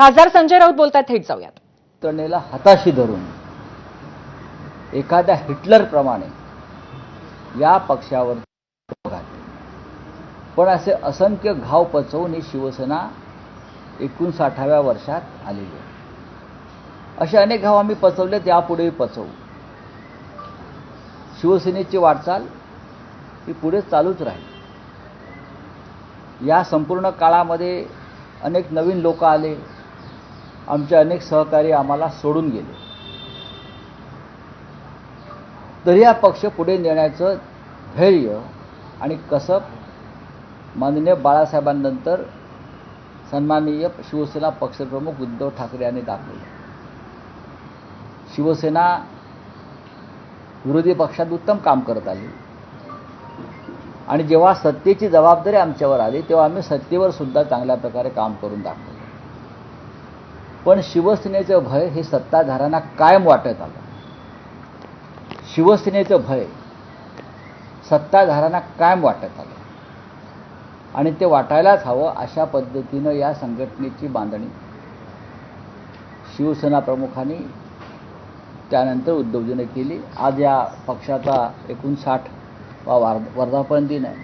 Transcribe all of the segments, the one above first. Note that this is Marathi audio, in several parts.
खासदार संजय राऊत बोलतात थेट जाऊयात. यंत्रणेला हाताशी धरून एखाद्या हिटलरप्रमाणे या पक्षावर पण असे असंख्य घाव पचवून ही शिवसेना एकोणसाठाव्या वर्षात आलेली आहे. असे अनेक घाव आम्ही पचवलेत यापुढेही पचवू. शिवसेनेची वाटचाल ही पुढे चालूच राहील. या संपूर्ण काळामध्ये अनेक नवीन लोक आले आमचे अनेक सहकारी आम्हाला सोडून गेले. तरी हा पक्ष पुढे नेण्याचं धैर्य आणि कसब माननीय बाळासाहेबांनंतर सन्माननीय शिवसेना पक्षप्रमुख उद्धव ठाकरे यांनी दाखवले. शिवसेना विरोधी पक्षात उत्तम काम करत आली. आणि जेव्हा सत्तेची जबाबदारी आमच्यावर आली तेव्हा आम्ही सत्तेवर सुद्धा चांगल्या प्रकारे काम करून दाखवलं. पण शिवसेनेचं भय हे सत्ताधाऱ्यांना कायम वाटत आलं. शिवसेनेचं भय सत्ताधाऱ्यांना कायम वाटत आलं. आणि ते वाटायलाच हवं अशा पद्धतीनं या संघटनेची बांधणी. शिवसेना प्रमुखांनी त्यानंतर उद्धवजीने केली. आज या पक्षाचा एकूण साठ वा वार वर्धापन दिन आहे.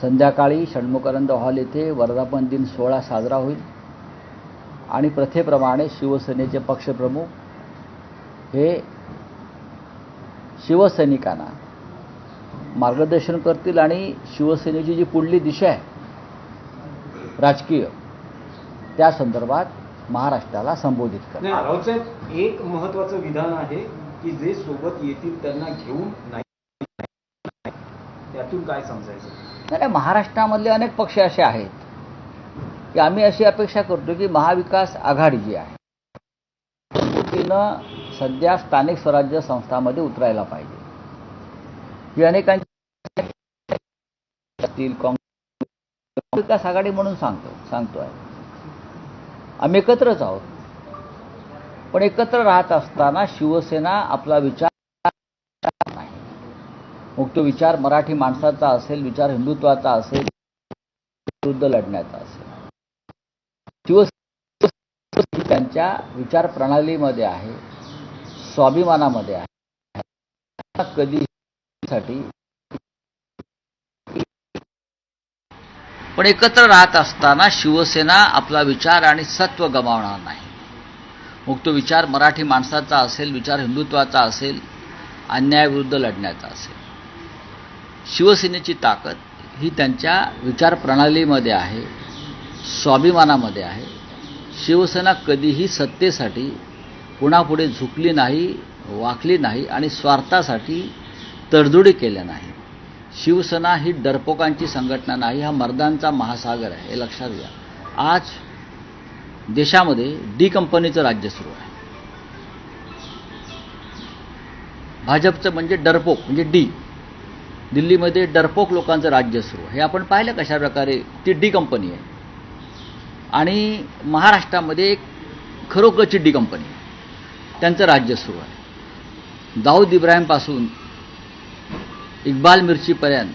संध्याकाळी षण्मुखानंद हॉल येथे वर्धापन दिन सोहळा साजरा होईल. आणि प्रथेप्रमाणे शिवसेनेचे पक्षप्रमुख हे शिवसैनिकांना मार्गदर्शन करतील आणि शिवसेनेची जी पुढली दिशा आहे राजकीय त्या संदर्भात महाराष्ट्राला संबोधित करतील. राऊतसाहेब एक महत्वाचं विधान आहे की जे सोबत येतील त्यांना घेऊन नाही. त्यातून काय समजायचं? नाही नाही, महाराष्ट्रामधले अनेक पक्ष असे आहेत. की आम्ही अशी अपेक्षा करतो की महाविकास आघाडी जी आहे तिनं सध्या स्थानिक स्वराज्य संस्थांमध्ये उतरायला पाहिजे. ही अनेकांची असतील, काँग्रेस महाविकास आघाडी म्हणून सांगतो सांगतोय. आम्ही एकत्रच आहोत. पण एकत्र राहत असताना शिवसेना आपला विचार नाही. मग तो विचार मराठी माणसाचा असेल विचार हिंदुत्वाचा असेल विरुद्ध लढण्याचा असेल. शिवसेना त्यांच्या विचार प्रणालीमध्ये आहे स्वाभिमानामध्ये आहे. कधीसाठी? पण एकत्र राहत असताना शिवसेना आपला विचार आणि सत्व गमावणार नाही. मग तो विचार मराठी माणसाचा असेल विचार हिंदुत्वाचा असेल अन्यायाविरुद्ध लढण्याचा असेल. शिवसेनेची ताकद ही त्यांच्या विचार प्रणालीमध्ये आहे. स्वाभिमानामध्ये आहे. शिवसेना कधीही सत्तेसाठी कुणापुढे झुकली नाही वाकली नाही आणि स्वार्थासाठी तडजोडी केल्या नाही. शिवसेना ही डरपोकांची संघटना नाही हा मर्दांचा महासागर आहे. हे लक्षात घ्या. आज देशामध्ये डी कंपनीचं राज्य सुरू आहे. भाजपचं म्हणजे डरपोक म्हणजे डी. दिल्लीमध्ये डरपोक लोकांचं राज्य सुरू हे आपण पाहिलं कशा प्रकारे ती डी कंपनी आहे. आणि महाराष्ट्रामध्ये एक खरोखरची डी कंपनी. त्यांचं राज्य सुरू आहे. दाऊद इब्राहिमपासून इक्बाल मिरचीपर्यंत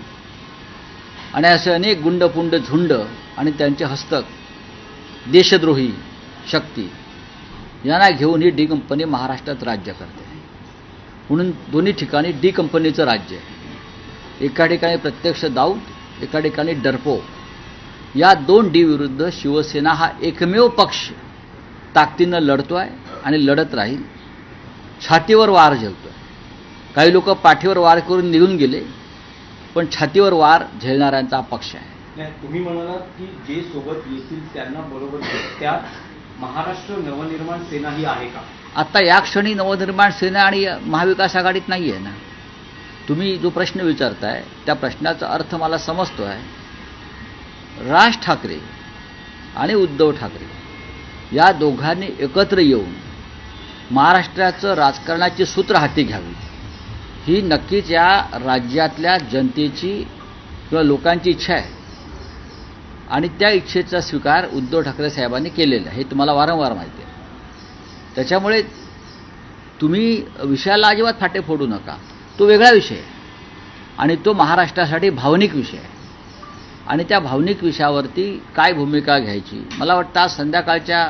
आणि असे अनेक गुंडपुंड झुंड आणि त्यांचे हस्तक देशद्रोही शक्ती यांना घेऊन ही डी कंपनी महाराष्ट्रात राज्य करते. म्हणून दोन्ही ठिकाणी डी कंपनीचं राज्य आहे. एका ठिकाणी प्रत्यक्ष दाऊद एका ठिकाणी डरपो. या दोन डी विरुद्ध शिवसेना हा एकमेव पक्ष ताकदीनं लढतोय आणि लढत राहील. छातीवर वार झेलतोय. काही लोक पाठीवर वार करून निघून गेले पण छातीवर वार झेलणाऱ्यांचा पक्ष आहे. तुम्ही म्हणालात की जे सोबत येतील त्यांना बरोबर. त्यात महाराष्ट्र नवनिर्माण सेना ही आहे का? आत्ता या क्षणी नवनिर्माण सेना आणि महाविकास आघाडीत नाही आहे ना. तुम्ही जो प्रश्न विचारताय त्या प्रश्नाचा अर्थ मला समजतो आहे राज ठाकरे आणि उद्धव ठाकरे या दोघांनी एकत्र येऊन महाराष्ट्राचं राजकारणाची सूत्र हाती घ्यावी. ही नक्कीच या राज्यातल्या जनतेची किंवा लोकांची इच्छा आहे. आणि त्या इच्छेचा स्वीकार उद्धव ठाकरे साहेबांनी केलेला आहे. हे तुम्हाला वारंवार माहिती आहे. त्याच्यामुळे तुम्ही विषयाला अजिबात फाटे फोडू नका. तो वेगळा विषय आहे. आणि तो महाराष्ट्रासाठी भावनिक विषय आहे. आणि त्या भावनिक विषयावरती काय भूमिका घ्यायची? मला वाटतं आज संध्याकाळच्या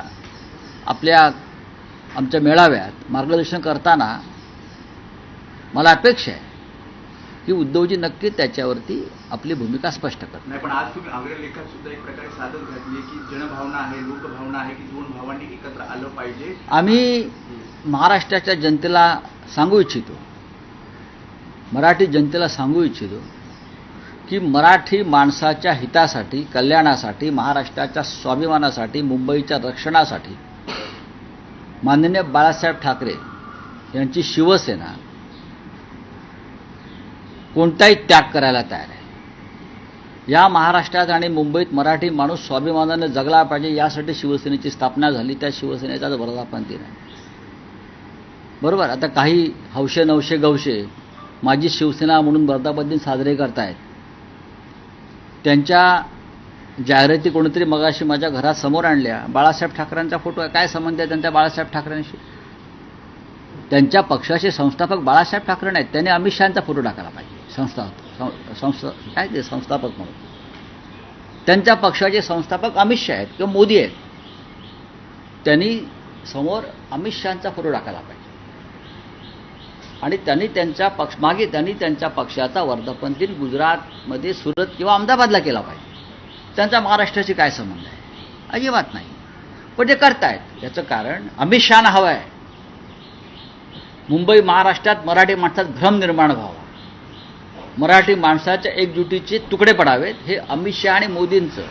आपल्या आमच्या मेळाव्यात मार्गदर्शन करताना मला अपेक्षा आहे की उद्धवजी नक्की त्याच्यावरती आपली भूमिका स्पष्ट करतात नाही पण आज तुम्ही अग्रलेखात सुद्धा एक प्रकारे साधच घातली की जनभावना आहे लोकभावना आहे की दोन भावांनी एकत्र आलं पाहिजे. आम्ही महाराष्ट्राच्या जनतेला सांगू इच्छितो. मराठी जनतेला सांगू इच्छितो. की मराठी माणसाच्या हितासाठी कल्याणासाठी महाराष्ट्राच्या स्वाभिमानासाठी मुंबईच्या रक्षणासाठी माननीय बाळासाहेब ठाकरे यांची शिवसेना कोणताही त्याग करायला तयार आहे. या महाराष्ट्रात आणि मुंबईत मराठी माणूस स्वाभिमानाने जगला पाहिजे यासाठी शिवसेनेची स्थापना झाली. त्या शिवसेनेचा वर्धापन दिन आहे. बरोबर? आता काही हौशे नवशे गवशे माझी शिवसेना म्हणून वर्धापन दिन साजरे करतायत. त्यांच्या जाहिराती कोणीतरी मगाशी माझ्या घरात समोर आणल्या. बाळासाहेब ठाकरेंचा फोटो आहे. काय संबंध आहे त्यांच्या बाळासाहेब ठाकरेंशी? त्यांच्या पक्षाचे संस्थापक बाळासाहेब ठाकरे नाहीत. त्यांनी अमित शहाचा फोटो टाकायला पाहिजे. संस्था सं- संस्था काय ते संस्थापक म्हणून. त्यांच्या पक्षाचे संस्थापक अमित शहा आहेत किंवा मोदी आहेत. त्यांनी समोर अमित शहाचा फोटो टाकायला पाहिजे. आणि त्यांनी त्यांच्या पक्ष मागे त्यांनी त्यांच्या पक्षाचा वर्धापन दिन गुजरातमध्ये सुरत किंवा अहमदाबादला केला पाहिजे. त्यांचा महाराष्ट्राशी काय संबंध आहे? अजिबात नाही. पण ते करतायत. याचं कारण अमित शहाना हवं आहे मुंबई महाराष्ट्रात मराठी माणसात भ्रम निर्माण व्हावा. मराठी माणसाच्या एकजुटीचे तुकडे पडावेत हे अमित शहा आणि मोदींचं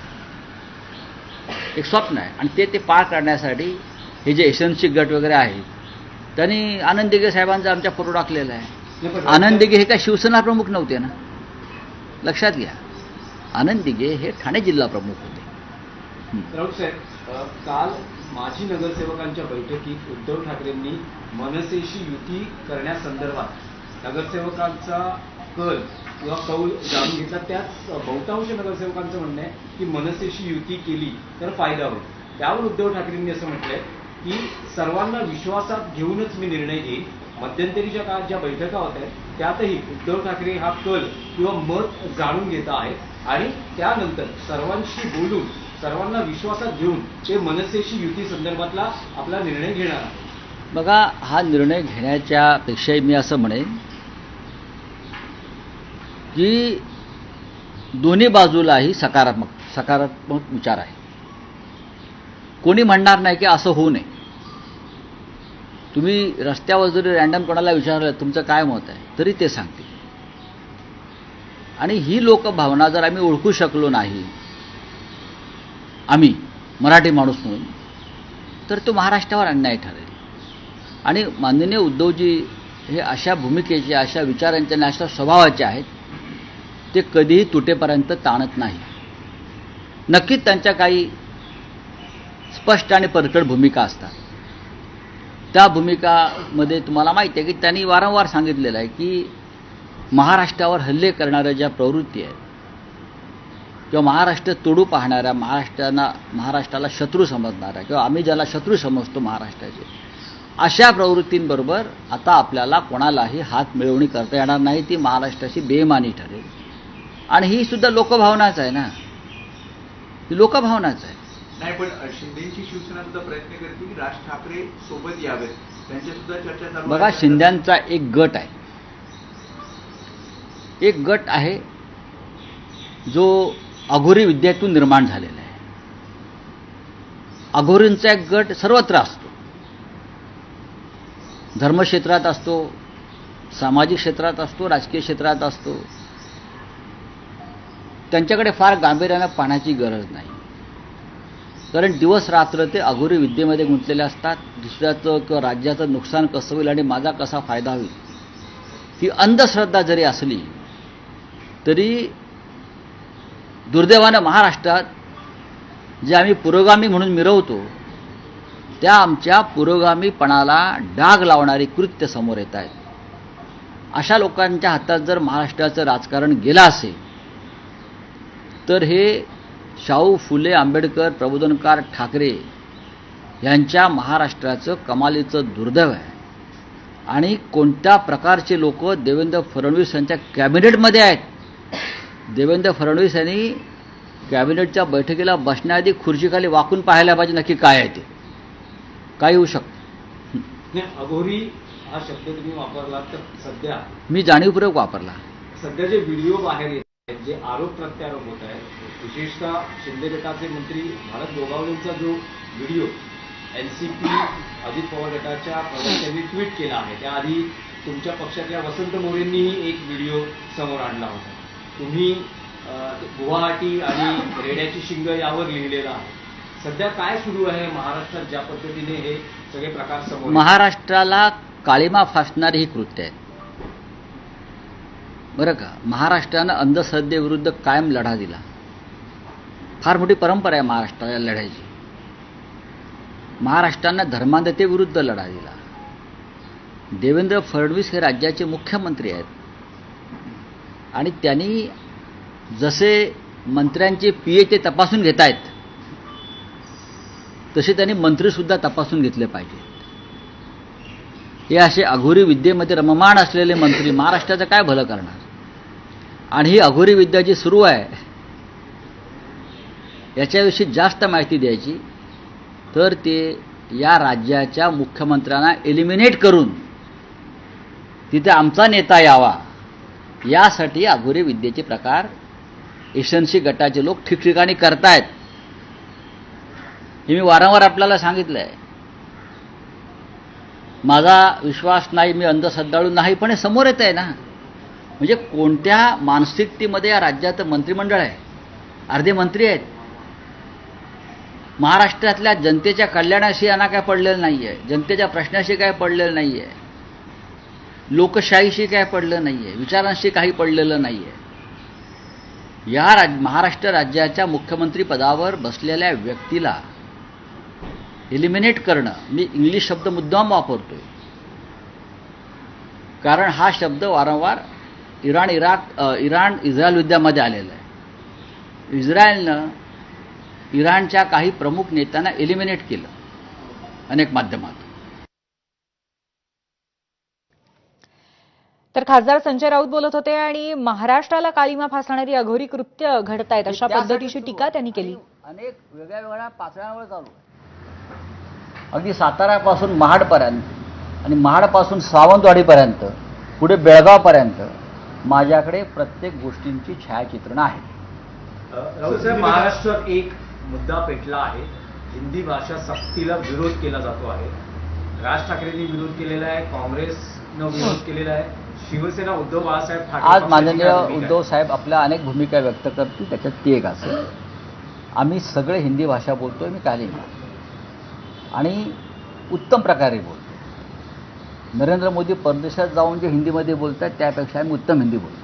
एक स्वप्न आहे. आणि ते ते पार करण्यासाठी हे जे एसएनसी गट वगैरे आहेत त्यांनी आनंद दिघे साहेबांचा आमच्या फोटो टाकलेला आहे. नाही, पण आनंद दिघे हे काय शिवसेना प्रमुख नव्हते ना? लक्षात घ्या. आनंद दिघे हे ठाणे जिल्हा प्रमुख होते. राऊत साहेब काल माजी नगरसेवकांच्या बैठकीत उद्धव ठाकरेंनी मनसेशी युती करण्यासंदर्भात नगरसेवकांचा कल किंवा कौल जाणून घेतला. त्याच बहुतांश नगरसेवकांचं म्हणणं आहे की मनसेशी युती केली तर फायदा होईल. त्यावर उद्धव ठाकरेंनी असं म्हटलंय की सर्वांना विश्वासात घेऊनच मी निर्णय घेईन. मध्यंतरीच्या काळात ज्या बैठका होत्या त्यातही उद्धव ठाकरे हा कल किंवा मत जाणून घेत आहे आणि त्यानंतर सर्वांशी बोलून सर्वांना विश्वासात घेऊन ते मनसेशी युती संदर्भातला आपला निर्णय घेणार आहे बघा हा निर्णय घेण्याच्या पेक्षाही मी असं म्हणेन की दोन्ही बाजूलाही सकारात्मक सकारात्मक विचार आहे. कोणी म्हणणार नाही की असं होऊ नये. तुम्ही रस्त्यावर जरी रॅन्डम कोणाला विचारलं तुमचं काय मत आहे तरी ते सांगतील. आणि ही लोकभावना जर आम्ही ओळखू शकलो नाही आम्ही मराठी माणूस म्हणून तर तो महाराष्ट्रावर अन्याय ठरेल. आणि माननीय उद्धवजी हे अशा भूमिकेचे अशा विचारांचे आणि अशा स्वभावाचे आहेत ते कधीही तुटेपर्यंत ताणत नाही. नक्कीच त्यांच्या काही स्पष्ट आणि परकड भूमिका असतात. त्या भूमिकामध्ये तुम्हाला माहिती आहे की त्यांनी वारंवार सांगितलेलं आहे की महाराष्ट्रावर हल्ले करणाऱ्या ज्या प्रवृत्ती आहेत किंवा महाराष्ट्र तोडू पाहणाऱ्या महाराष्ट्रांना महाराष्ट्राला शत्रू समजणाऱ्या किंवा आम्ही ज्याला शत्रू समजतो महाराष्ट्राचे अशा प्रवृत्तींबरोबर आता आपल्याला कोणालाही हात मिळवणी करता येणार नाही ती महाराष्ट्राची बेमानी ठरेल. आणि ही सुद्धा लोकभावनाच आहे ना. ही लोकभावनाच आहे. नाही पण शिंदेची शिवसेना सुद्धा प्रयत्न करते की राज ठाकरे सोबत यावेत. त्यांच्या सुद्धा चर्चा चालू बघा. शिंद्यांचा एक गट आहे. एक गट आहे जो अघोरी विद्यातून निर्माण झालेला आहे. अघोरींचा एक गट सर्वत्र असतो. धर्मक्षेत्रात असतो सामाजिक क्षेत्रात असतो राजकीय क्षेत्रात असतो. त्यांच्याकडे फार गांभीर्यानं पाहण्याची गरज नाही. कारण दिवस रात्र ते अघोरी विद्येमध्ये गुंतलेले असतात. दुसऱ्याचं किंवा राज्याचं नुकसान कसं होईल आणि माझा कसा फायदा होईल? ही अंधश्रद्धा जरी असली तरी दुर्दैवानं महाराष्ट्रात जे आम्ही पुरोगामी म्हणून मिरवतो त्या आमच्या पुरोगामीपणाला डाग लावणारी कृत्य समोर येत आहेत. अशा लोकांच्या हातात जर महाराष्ट्राचं राजकारण गेलं असेल तर हे शाहू फुले आंबेडकर प्रबोधनकार ठाकरे यांच्या महाराष्ट्राचं कमालीचं दुर्दैव आहे. आणि कोणत्या प्रकारचे लोक देवेंद्र फडणवीस यांच्या कॅबिनेटमध्ये आहेत? देवेंद्र फडणवीस यांनी कॅबिनेटच्या बैठकीला बसण्याआधी खुर्चीखाली वाकून पाहायला पाहिजे नक्की काय आहे ते. काय होऊ शकतं? अघोरी हा शब्द तुम्ही वापरला तर सध्या मी जाणीवपूर्वक वापरला. सध्या जे व्हिडिओ बाहेर येत जे आरोप प्रत्यारोप होत आहेत विशेषतः शिंदे गटाचे मंत्री भारत गोगावलेंचा जो video N C P Ajit Pawar गटाच्या प्रवक्त्यांनी ट्विट केला आहे त्याआधी तुमच्या पक्षातल्या वसंत मोरेंनीही एक व्हिडिओ समोर आणला होता. तुम्ही गुवाहाटी आणि रेड्याची शिंग यावर लिहिलेला आहे. सध्या काय सुरू आहे महाराष्ट्रात ज्या पद्धतीने हे सगळे प्रकार समोर महाराष्ट्राला काळीमा फासणारी ही कृत्य आहेत बरं का? महाराष्ट्रानं अंधश्रद्धेविरुद्ध कायम लढा दिला. फार मोठी परंपरा आहे महाराष्ट्राला लढायची. महाराष्ट्रानं धर्मांधतेविरुद्ध लढा दिला. देवेंद्र फडणवीस हे राज्याचे मुख्यमंत्री आहेत. आणि त्यांनी जसे मंत्र्यांचे पी ए ते तपासून घेत आहेत तसे त्यांनी मंत्रीसुद्धा तपासून घेतले पाहिजेत. हे असे अघोरी विद्येमध्ये रममाण असलेले मंत्री महाराष्ट्राचं काय भलं करणार? आणि ही अघोरी विद्या जी सुरू आहे याच्याविषयी जास्त माहिती द्यायची तर ते या राज्याच्या मुख्यमंत्र्यांना एलिमिनेट करून तिथे आमचा नेता यावा यासाठी अघोरी विद्येचे प्रकार एशनसी गटाचे लोक ठिकठिकाणी करतायत. हे मी वारंवार आपल्याला सांगितलं आहे माझा विश्वास नाही मी अंधश्रद्धाळू नाही पण हे समोर येत आहे ना. म्हणजे कोणत्या मानसिकतेमध्ये या राज्यात मंत्रिमंडळ आहे? अर्धे मंत्री आहेत. महाराष्ट्रातल्या जनतेच्या कल्याणाशी यांना काय पडलेलं नाही आहे जनतेच्या प्रश्नाशी काय पडलेलं नाही आहे लोकशाहीशी काय पडलं नाही आहे विचारांशी काही पडलेलं नाही आहे या राज महाराष्ट्र राज्याच्या मुख्यमंत्री पदावर बसलेल्या व्यक्तीला एलिमिनेट करणं. मी इंग्लिश शब्द मुद्दाम वापरतोय. कारण हा शब्द वारंवार इराण इराक इराण इस्रायल युद्धामध्ये आलेला आहे. इस्रायलनं इराणच्या काही प्रमुख नेत्यांना एलिमिनेट केलं अनेक माध्यमात तर खासदार संजय राऊत बोलत होते आणि महाराष्ट्राला काळीमा फासणारी अघोरी कृत्य घडतायत अशा पद्धतीची टीका त्यांनी केली. अनेक वेगळ्या वेगळ्या पातळ्यांवर चालू अगदी साताऱ्यापासून महाडपर्यंत आणि महाडपासून सावंतवाडीपर्यंत पुढे बेळगावपर्यंत माझ्याकडे प्रत्येक गोष्टींची छायाचित्रणं आहेत महाराष्ट्रात एक मुद्दा पेटला आहे. हिंदी भाषा सक्तीला विरोध केला जातो आहे. राज ठाकरेंनी विरोध केलेला आहे काँग्रेसनं विरोध केलेला आहे. शिवसेना उद्धव बाळासाहेब ठाकरे आज माननीय? उद्धव साहेब आपल्या अनेक भूमिका व्यक्त करतील त्याच्यात ती एक असेल. आम्ही सगळे हिंदी भाषा बोलतोय मी काली आणि उत्तम प्रकारे बोलतो नरेंद्र मोदी परदेशात जाऊन जे हिंदीमध्ये बोलतात त्यापेक्षा आम्ही उत्तम हिंदी बोलतो.